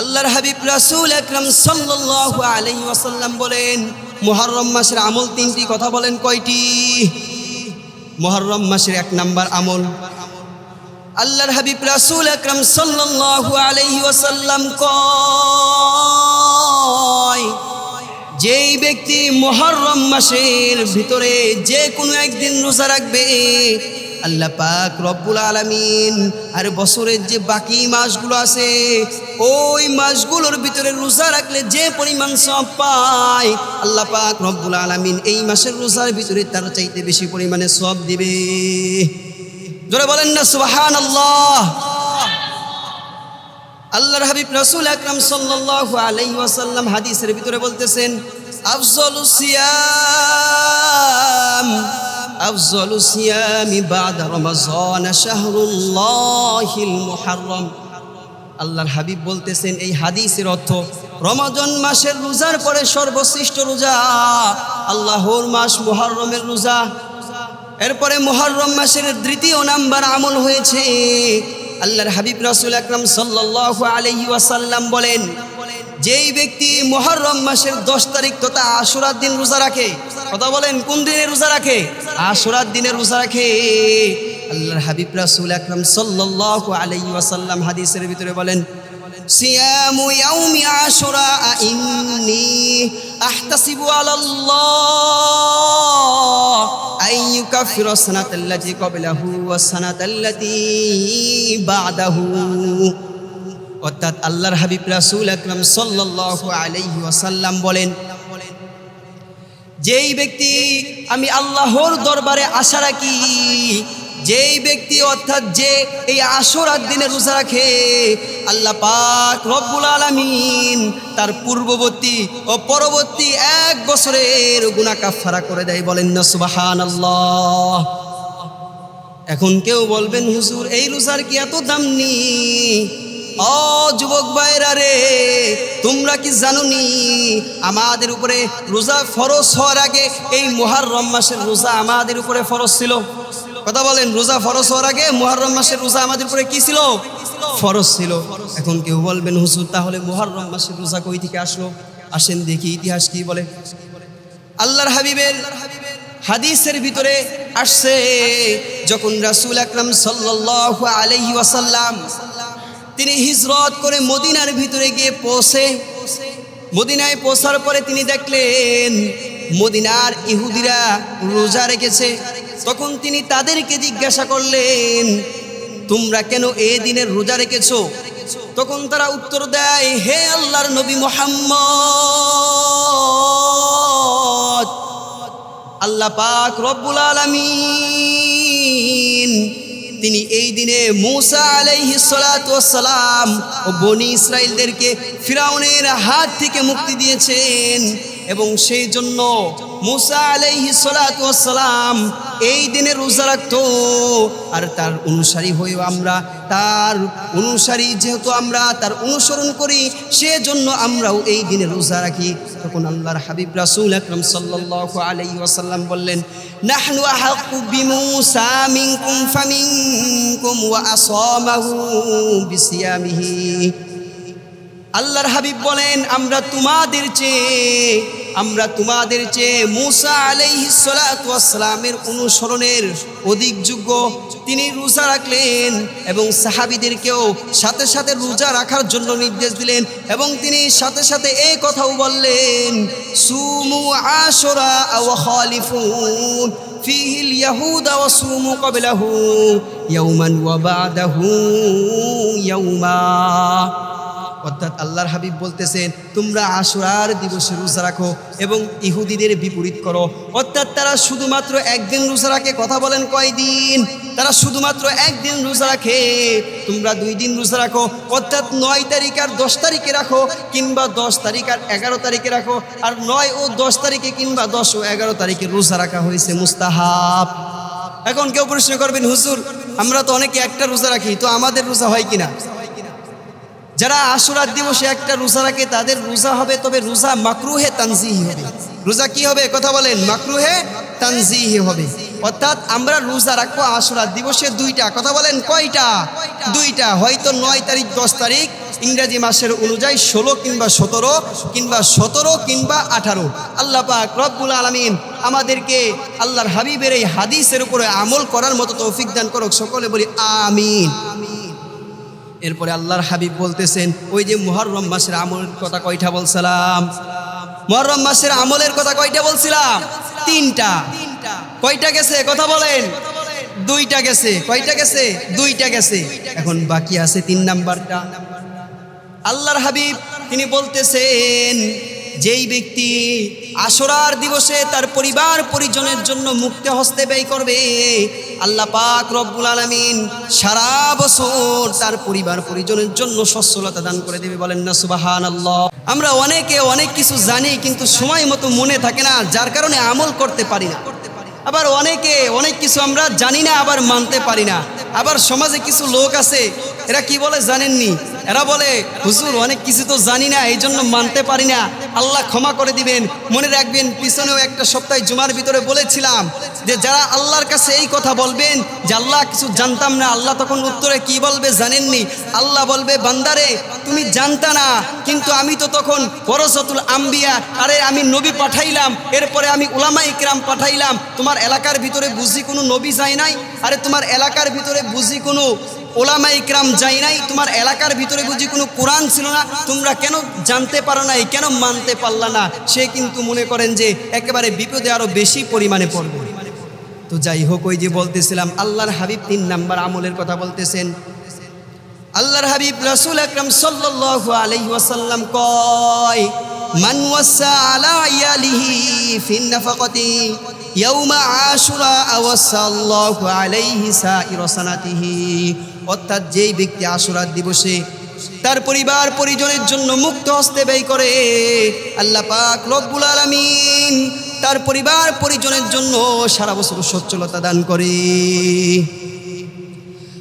আল্লাহর হাবিব রাসূল আকরাম সাল্লাল্লাহু আলাইহি ওয়াসাল্লাম বলেন, মুহররম মাসের আমল তিনটি, কথা বলেন কয়টি? মুহররম মাসের এক নাম্বার আমল। আল্লাহর হাবিব রাসুল আকরাম সাল্লাল্লাহু আলাইহি ওয়াসাল্লাম কয়, যেই ব্যক্তি মুহররম মাসের ভিতরে যে কোনো একদিন রোজা রাখবে আল্লাহ পাক রব্বুল আলামিন, আর বছরের যে বাকি মাসগুলো আছে, ওই মাসগুলোর ভিতরে রোজা রাখলে যে পরিমাণ সব পায়, আল্লাহ পাক রব্বুল আলামিন এই মাসের রোজার ভিতরে তার চাইতে বেশি পরিমাণে সব দিবে। জোরে বলেন না সুবাহান আল্লাহ আল্লাহর হাবিব রসুল আকরাম সাল্লাল্লাহু আলাইহি ওয়াসাল্লাম হাদিসের ভিতরে বলতেছেন, আফজালু সিয়াম। আফজালু সিয়ামি বাদা রমাজান শাহরুল্লাহিল মুহাররম। আল্লাহর হাবিব বলতেছেন, এই হাদিসের অর্থ, রমাজন মাসের রোজার পরে সর্বশ্রেষ্ঠ রোজা, আল্লাহর মাস মুহররমের রোজা। এরপরে মুহররম মাসের দ্বিতীয় নাম্বার আমল হয়েছে। আল্লাহর হাবিব রাসূল আকরাম সাল্লাল্লাহু আলাইহি ওয়াসাল্লাম বলেন যেই ব্যক্তি মহরম মাসের দশ তারিখ তথা আশুরার দিন রোজা রাখে, কথা বলেন, কোন দিনে রোজা রাখে? আশুরার দিনে রোজা রাখে। আল্লাহর হাবিব রাসুল আকরম সাল্লাহ আলাই ওয়াসাল্লাম হাদিসের ভিতরে বলেন আল্লাহ বাদাহু। অর্থাৎ আল্লাহর হাবিব রাসূল আকরাম সাল্লাল্লাহু আলাইহি ওয়াসাল্লাম বলেন, যেই ব্যক্তি আমি আল্লাহর দরবারে আশা রাখি, যেই ব্যক্তি অর্থাৎ যে এই আশরার দিনে রোজা রাখে, আল্লাহ পাক রব্বুল আলামিন তার পূর্ববর্তী ও পরবর্তী এক বছরের গুনাহ কাফারা করে দেয়, বলেন না সুবহানাল্লাহ। এখন কেউ বলবেন, হুজুর, এই রোজার কি এত দাম নি ও যুবক ভাইরা রে, তোমরা কি জানোনি আমাদের উপরে রোজা ফরজ হওয়ার আগে এই মুহাররম মাসের রোজা আমাদের উপরে ফরজ ছিল? কথা বলেন, রোজা ফরজ হওয়ার আগে মুহাররম মাসের রোজা আমাদের উপরে কি ছিল? ফরজ ছিল। এখন কেউ বলবেন, হুজুর, তাহলে মুহাররম মাসের রোজা কই থেকে আসলো? আসেন দেখি ইতিহাস কি বলে। আল্লাহর হাবিবের হাদিসের ভিতরে আসছে, যখন রাসূল আকরাম সাল্লাল্লাহু আলাইহি ওয়াসাল্লাম তিনি হিজরত করে মদিনার ভিতরে গিয়ে পৌঁছে। মদিনায় পৌঁছার পরে তিনি দেখলেন, মদিনার ইহুদিরা রোজা রেখেছে। তখন তিনি তাদেরকে জিজ্ঞাসা করলেন, তোমরা কেন এই দিনের রোজা রেখেছো? তখন তারা উত্তর দেয়, হে আল্লাহর নবী মোহাম্মদ, আল্লাহ পাক রব্বুল আলামিন তিনি এই দিনে মুসা আলাইহি সালাম ও বনি ইসরায়েলদেরকে ফিরাউনের হাত থেকে মুক্তি দিয়েছেন এবং সেই জন্য মুসা আলাইহি সালাম এই দিনে রোজা রাখতো। আর তার অনুসারী হয়েও আমরা, তার অনুসারী যেহেতু আমরা, তার অনুসরণ করি, সেজন্য আমরাও এই দিনে রোজা রাখি। তখন আল্লাহর হাবিব রাসুল আকরম সাল্লাল্লাহু আলাইহি ওয়াসাল্লাম বললেন আহাক্কু বিমূসা মিনকুম ফামিনকুম ওয়া আসামাহু বিসিয়ামিহি আল্লাহর হাবিব বলেন আমরা তোমাদের চেয়ে আমরা তোমাদের চেয়ে মুসা আলাইহি সালামের অনুসরণের অধিক যোগ্য তিনি রোজা রাখলেন এবং সাহাবিদেরকেও সাথে সাথে রোজা রাখার জন্য নির্দেশ দিলেন এবং তিনি সাথে সাথে এই কথাও বললেন সুমু আশরা ওয়া খালিফুন فيه اليهود وصوموا قبله يوما وبعده يوما অর্থাৎ আল্লাহর হাবিব বলতেছেন, তোমরা আশুরার দিবসে রোজা রাখো এবং ইহুদিদের বিপরীত করো। অর্থাৎ তারা শুধুমাত্র একদিন রোজা রাখে, কথা বলেন কয়দিন? তারা শুধুমাত্র একদিন রোজা রাখে। তোমরা দুই দিন রোজা রাখো, অর্থাৎ নয় তারিখ আর দশ তারিখে রাখো কিংবা দশ তারিখ আর এগারো তারিখে রাখো, আর নয় ও দশ তারিখে কিংবা দশ ও এগারো তারিখে রোজা রাখা হয়েছে মুস্তাহাব। এখন কেউ প্রশ্ন করবেন, হুজুর, আমরা তো অনেকে একটা রোজা রাখি, তো আমাদের রোজা হয় কিনা? যারা আশুরার দিবসে একটা রোজা রাখে, তাদের রোজা হবে, তবে রোজা মাকরুহে তানজিহি হবে। রোজা কি হবে? কথা বলেন, মাকরুহে তানজিহি হবে। অর্থাৎ আমরা রোজা রাখব আশুরার দিবসে দুইটা। কথা বলেন, কয়টা? দুইটা। হয়তো নয় তারিখ, দশ তারিখ, ইংরেজি মাসের অনুযায়ী ষোলো কিংবা সতেরো কিংবা সতেরো কিংবা আঠারো। আল্লাহ পাক রব্বুল আলমিন আমাদেরকে আল্লাহর হাবিবের এই হাদিসের উপরে আমল করার মতো তৌফিক দান করুক। সকলে বলি, আমিন। এরপরে আল্লাহর হাবিব বলতেছেন, ওই যে মোহরম মাসের আমলের কথা কয়টা বলছিলাম? মোহরম মাসের আমলের কথা কয়টা বলছিলাম? তিনটা। কয়টা গেছে? কথা বলেন। দুইটা গেছে। কয়টা গেছে? দুইটা গেছে। এখন বাকি আছে তিন নাম্বারটা। আল্লাহর হাবিব, তিনি বলতেছেন, যেই ব্যক্তি আশরার দিবসে তার পরিবার পরিজনের জন্য মুক্ত হস্তে ব্যয় করবে আল্লাহ পাক রব্বুল আলমিন সারা বছর তার পরিবার পরিজনের জন্য সচ্ছলতা দান করে দেবে বলেন না সুবাহান আল্লাহ আমরা অনেকে অনেক কিছু জানি কিন্তু সময় মতো মনে থাকে না, যার কারণে আমল করতে পারি না। আবার অনেকে অনেক কিছু আমরা জানি না, আবার মানতে পারি না। আবার সমাজে কিছু লোক আছে, এরা কি বলে জানেননি? এরা বলে, হুজুর, অনেক কিছু তো জানি না এই জন্য মানতে পারি না। আল্লাহ ক্ষমা করে দিবেন। মনে রাখবেন, পিছনেও একটা সপ্তাহে জুমার ভিতরে বলেছিলাম যে, যারা আল্লাহর কাছে এই কথা বলবেন যে, আল্লাহ কিছু জানতাম না, আল্লাহ তখন উত্তরে কি বলবে জানেননি। আল্লাহ বলবে, বান্দারে, তুমি জানতা না, কিন্তু আমি তো তখন বরসতুল আম্বিয়া, আরে আমি নবী পাঠাইলাম, এরপরে আমি উলামা ইকরাম পাঠাইলাম। তোমার এলাকার ভিতরে বুঝি কোনো নবী যায় নাই? আরে তোমার এলাকার ভিতরে বুঝি কোনো ওলামা ইকরাম যাই নাই, তোমার এলাকার ভিতরে বুঝি কোনো কোরআন ছিল না, তোমরা কেন জানতে পারো নাই কেন মানতে পারলা না? সে কিন্তু মনে করেন যে একেবারে বিপদে আরও বেশি পরিমাণে পড়বে। তো যাই হোক, ওই যে বলতেছিলাম, আল্লাহর হাবিব তিন নাম্বার আমলের কথা বলতেছেন। আল্লাহর হাবিব রাসূল আকরাম সাল্লাল্লাহু আলাইহি ওয়াসাল্লাম কয়, মান আলা ইয়ালিহি ইয়াউমা আশুরা আওয়াসাল্লাহু আলাইহি সাইর সানাতিহি অর্থাৎ যেই ব্যক্তি আশুরার দিবসে তার পরিবার পরিজনের জন্য মুক্ত হস্তে ব্যয় করে, আল্লাহ পাক রব্বুল আলামিন তার পরিবার পরিজনের জন্য সারা বছর সচ্ছলতা দান করে।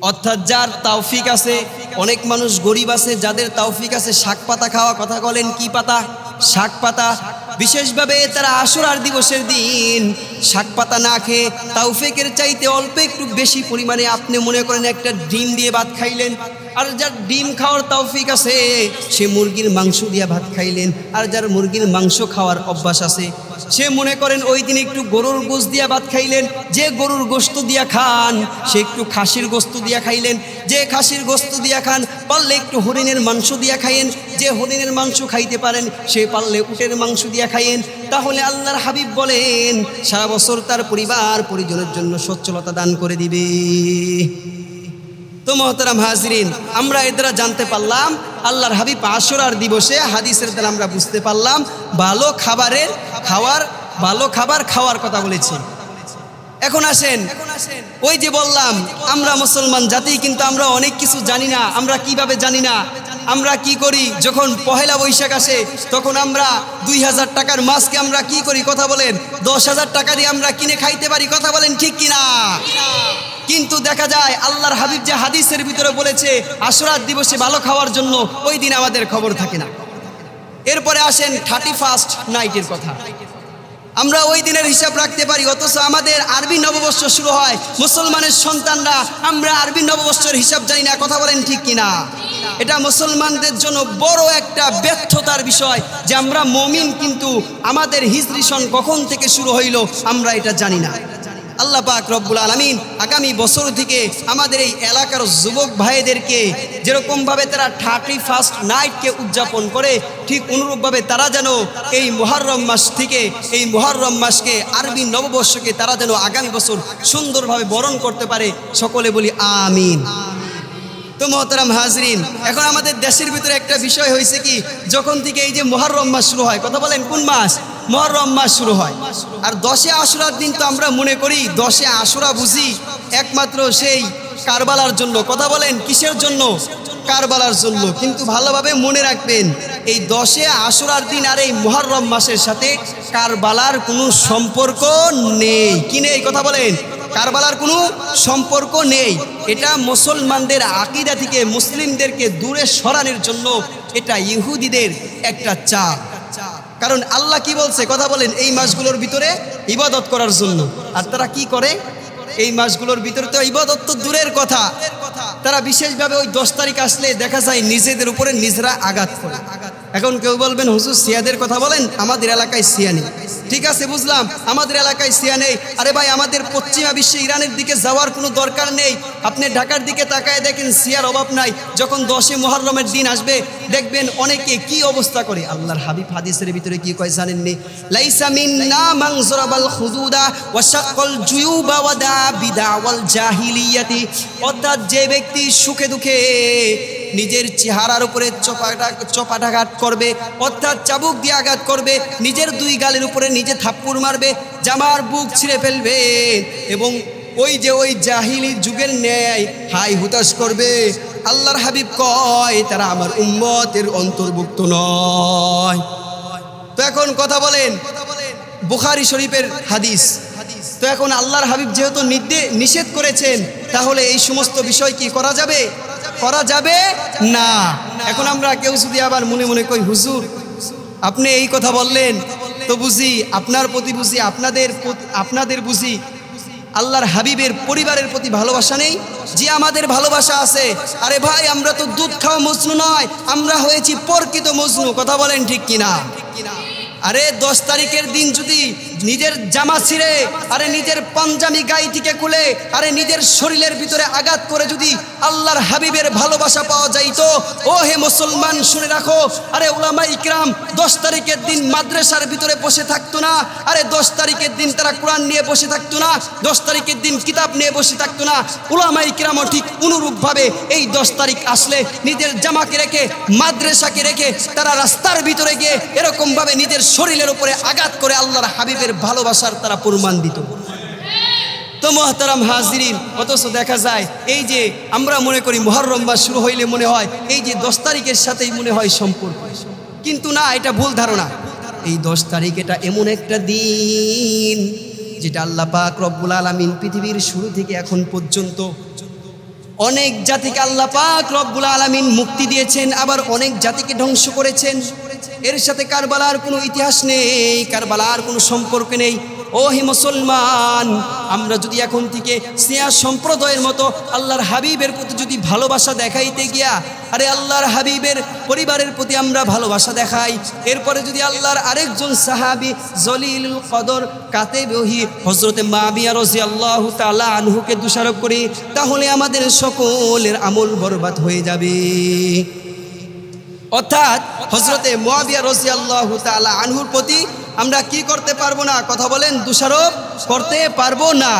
অর্থাৎ যার তাওফিক আছে, অনেক মানুষ গরিব আছে, যাদের তাওফিক আছে, শাক পাতা খাওয়া কথা বলেন, কি পাতা? শাক পাতা। বিশেষভাবে তারা আশুরার দিবসের দিন। শাক পাতা না খেয়ে তাওফিকের চাইতে অল্প একটু বেশি পরিমাণে আপনি মনে করেন একটা ডিম দিয়ে ভাত খাইলেন আর যার ডিম খাওয়ার তৌফিক আছে, সে মুরগির মাংস দিয়া ভাত খাইলেন, আর যার মুরগির মাংস খাওয়ার অভ্যাস আছে, সে মনে করেন ওই দিন একটু গরুর গোস্ত দিয়া ভাত খাইলেন, যে গরুর গোস্ত দিয়া খান, সে একটু খাসির গোস্ত দিয়া খাইলেন, যে খাসির গোস্ত দিয়া খান, পারলে একটু হরিণের মাংস দিয়া খাইয়েন, যে হরিণের মাংস খাইতে পারেন, সে পারলে উটের মাংস দিয়া খাইয়েন, তাহলে আল্লাহর হাবিব বলেন, সারা বছর তার পরিবার পরিজনের জন্য সচ্ছলতা দান করে দিবে। তো মহতারাম হাজরিন, আমরা এ দ্বারা জানতে পারলাম, আল্লাহর হাবিব আশরার দিবসে হাদিসের দ্বারা আমরা বুঝতে পারলাম, ভালো খাবারের খাওয়ার, ভালো খাবার খাওয়ার কথা বলেছি। এখন আসেন, ওই যে বললাম, আমরা মুসলমান জাতি, কিন্তু আমরা অনেক কিছু জানি না, আমরা কীভাবে জানি না, আমরা কি করি, যখন পহেলা বৈশাখ আসে, তখন আমরা দুই হাজার টাকার মাছকে আমরা কি করি, কথা বলেন, দশ হাজার টাকা দিয়ে আমরা কিনে খাইতে পারি, কথা বলেন ঠিক কিনা? কিন্তু দেখা যায় আল্লাহর হাবিব যে হাদিসের ভিতরে বলেছে আশুরাত দিবসে ভালো খাওয়ার জন্য ওই দিন আমাদের খবর থাকে না। এরপরে আসেন থার্টি ফার্স্ট নাইটের কথা। আমরা ওই দিনের হিসাব রাখতে পারি, অথচ আমাদের আরবি নববর্ষ শুরু হয়, মুসলমানের সন্তানরা, আমরা আরবি নববর্ষের হিসাব জানি না, কথা বলেন ঠিক কিনা? এটা মুসলমানদের জন্য বড় একটা ব্যর্থতার বিষয় যে আমরা মমিন, কিন্তু আমাদের হিজরি সন কখন থেকে শুরু হইল, আমরা এটা জানি না। আল্লাহ পাক রব্বুল আলমিন আগামী বছর থেকে আমাদের এই এলাকার যুবক ভাইদেরকে যেরকমভাবে তারা থার্টি ফার্স্ট নাইটকে উদযাপন করে, ঠিক অনুরূপভাবে তারা যেন এই মোহরম মাস থেকে, এই মোহরম মাসকে, আরবি নববর্ষকে তারা যেন আগামী বছর সুন্দরভাবে বরণ করতে পারে, সকলে বলি আমিন। তো মহতারাম হাজরিন, এখন আমাদের দেশের ভিতরে একটা বিষয় হয়েছে কি? যখন থেকে এই যে মহরম মাস শুরু হয়, কথা বলেন কোন মাস? মহরম মাস শুরু হয়। আর দশে আশুরার দিন তো আমরা মনে করি, দশে আশুরা বুঝি একমাত্র সেই কারবালার জন্য। কথা বলেন কিসের জন্য? কারবালার জন্য। কিন্তু ভালোভাবে মনে রাখবেন, এই দশে আশুরার দিন আর এই মহরম মাসের সাথে কারবালার কোনো সম্পর্ক নেই। কি নেই? কথা বলেন। কারবালার কোনো সম্পর্ক নেই। এটা মুসলমানদের আকিদা থেকে মুসলিমদেরকে দূরে সরানোর জন্য এটা ইহুদিদের একটা চাপ। কারণ আল্লাহ কি বলছে? কথা বলেন, এই মাসগুলোর ভিতরে ইবাদত করার জন্য। আর তারা কি করে? এই মাসগুলোর ভিতরে তো ইবাদত তো দূরের কথা। তারা বিশেষভাবে ওই দশ তারিখ আসলে দেখা যায় নিজেদের উপরে নিজেরা আঘাত করে। এখন কেউ বলবেন, হুজুর, সিয়াদের কথা বলেন? আমাদের এলাকায় সিয়া নেই। ঠিক আছে, বুঝলাম। আমাদের এলাকায় সিয়া নেই। আরে ভাই, আমাদের পশ্চিমা বিশ্বে ইরানের দিকে যাওয়ার কোনো দরকার নেই। আপনি ঢাকার দিকে তাকায় দেখেন, সিয়ার অভাব নাই। যখন দশে মহরমের দিন আসবে, দেখবেন অনেকে কি অবস্থা করে। আল্লাহর হাবিব হাদিসের ভিতরে কি কয় জানেননি? লাইসা মিন্না মান জরাবাল খুদুদা ওয়া শাক্কাল জুয়ুবা ওয়া দা বিদা ওয়াল জাহিলিয়াতি। অর্থাৎ যে ব্যক্তি সুখে দুঃখে নিজের চেহারার উপরে চপাটা, চপাটাঘাত করবে, অর্থাৎ চাবুক দিয়ে আঘাত করবে, নিজের দুই গালের উপরে নিজে থাপ্পড় মারবে, জামার বুক ছিঁড়ে ফেলবে এবং ওই যে ওই জাহিলি যুগের ন্যায় হাই হুতাশ করবে। আল্লাহর হাবিব কয়, তারা আমার উম্মতের অন্তর্ভুক্ত নয়। তো এখন কথা বলেন, বুখারি শরীফের হাদিস। তো এখন আল্লাহর হাবিব যেহেতু নিষেধ করেছেন, তাহলে এই সমস্ত বিষয় কি করা যাবে? করা যাবে? না। এখন আমরা কেউ যদি আবার মনে মনে কই, হুজুর, আপনি এই কথা বললেন, তো বুঝি আপনার প্রতি বুঝি আপনাদের আপনাদের বুঝি আল্লাহর হাবিবের পরিবারের প্রতি ভালোবাসা নেই? যে আমাদের ভালোবাসা আছে, আরে ভাই, আমরা তো দুধ খাওয়া মজনু নয়, আমরা হয়েছি পরকিত মজনু। কথা বলেন ঠিক কিনা? আরে দশ তারিখের দিন যদি নিজের জামা ছিঁড়ে, আরে নিজের পাঞ্জামি গায়ে থেকে খুলে, আরে নিজের শরীরের ভিতরে আঘাত করে যদি আল্লাহর হাবিবের ভালোবাসা পাওয়া যাইতো, ও হে মুসলমান শুনে রাখো, আরে ওলামা ইকরাম, দশ তারিখের দিন মাদ্রাসার ভিতরে বসে থাকতো না, আরে দশ তারিখের দিন তারা কোরআন নিয়ে বসে থাকতো না, দশ তারিখের দিন কিতাব নিয়ে বসে থাকতো না ওলামা ইকরামও ঠিক অনুরূপভাবে এই দশ তারিখ আসলে নিজের জামাকে রেখে, মাদ্রাসাকে রেখে তারা রাস্তার ভিতরে গিয়ে এরকমভাবে নিজের শরীরের উপরে আঘাত করে আল্লাহর হাবিবের ভালোবাসার তারা প্রমাণ দিত। তো মহতারাম হাজিরিন, অথচ দেখা যায় এই যে আমরা মনে করি মহরম মাস শুরু হইলে মনে হয় এই যে দশ তারিখের সাথেই মনে হয় সম্পর্ক। কিন্তু না, এটা ভুল ধারণা। এই দশ তারিখ এটা এমন একটা দিন যেটা আল্লাহ পাক রব্বুল আলমিন পৃথিবীর শুরু থেকে এখন পর্যন্ত অনেক জাতিকে আল্লাহ পাক রব্বুল আলামিন মুক্তি দিয়েছেন, আবার অনেক জাতিকে ধ্বংস করেছেন। এর সাথে কারবালার কোনো ইতিহাস নেই, কারবালার কোনো সম্পর্ক নেই। ও হে মুসলমান, আমরা যদি এখন থেকে সিয়া সম্প্রদায়ের মতো আল্লাহর হাবিবের প্রতি যদি ভালোবাসা দেখাইতে গিয়া, আরে আল্লাহর হাবিবের পরিবারের প্রতি আমরা ভালোবাসা দেখাই, এরপরে যদি আল্লাহর আরেকজন সাহাবি জলিল কদর কাতে বহি হজরতে মাবিয়া রজি আল্লাহ তালা আনহুকে দোষারোপ করি, তাহলে আমাদের সকলের আমল বরবাদ হয়ে যাবে। অর্থাৎ হজরতে মোয়াবিয়া রসি আল্লাহ তালা আনহুর প্রতি আমরা কি করতে পারব না? কথা বলেন দোষারোপ করতে পারব না।